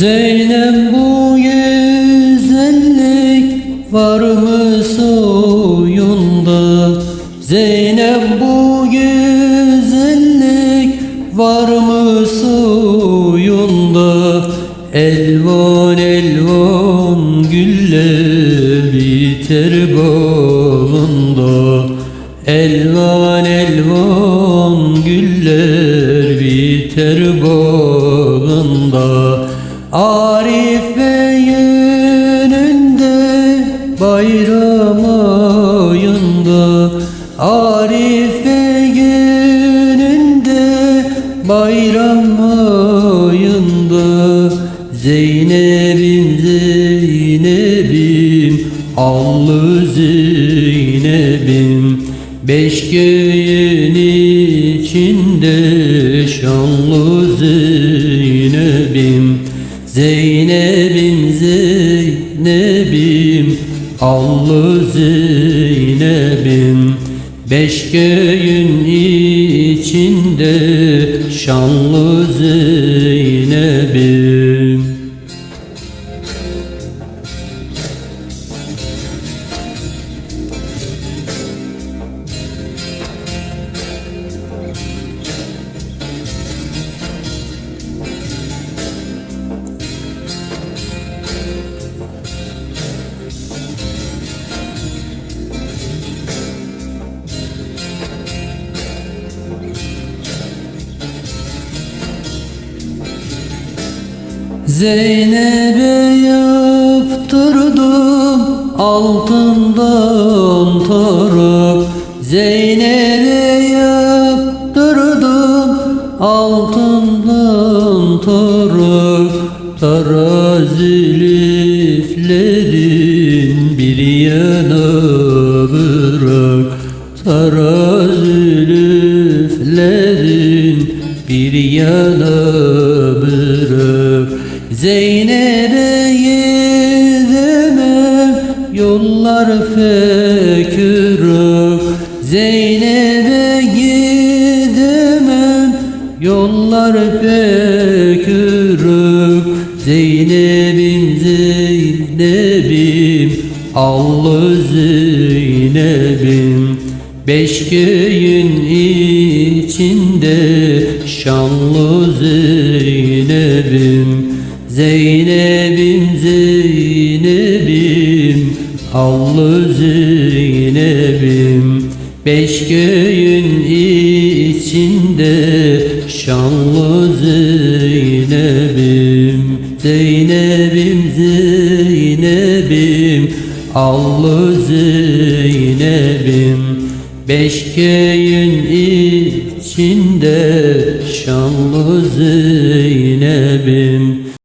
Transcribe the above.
Zeynep bu güzellik var mı soyunda Zeynep bu güzellik var mı soyunda Elvan elvan güller biter bağında Elvan elvan güller biter bağında Arif Bey'in önünde bayram ayında. Arif Bey'in önünde bayram ayında. Zeynep'im Zeynep'im Allı Zeynep'im. Beş göğün içinde şanlı Zeynep'im Zeynep'im Zeynep'im Allı Zeynep'im. Beş göğün içinde şanlı Zeynep'im Zeynep'e yaptırdım altından tarak Zeynep'e yaptırdım altından tarak Tarazi liflerin bir yana bırak. Tarazi liflerin bir yana bırak Zeynep'e gidemem yollar fekürük Zeynep'e gidemem yollar fekürük Zeynep'im Zeynep'im Allı Zeynep'im. Beş köyün içinde şanlı Zeynep'im Zeynep'im Zeynep'im Allı Zeynep'im. Beş köyün içinde şanlı Zeynep'im. Zeynep'im Zeynep'im Allı Zeynep'im. Beş köyün içinde şanlı Zeynep'im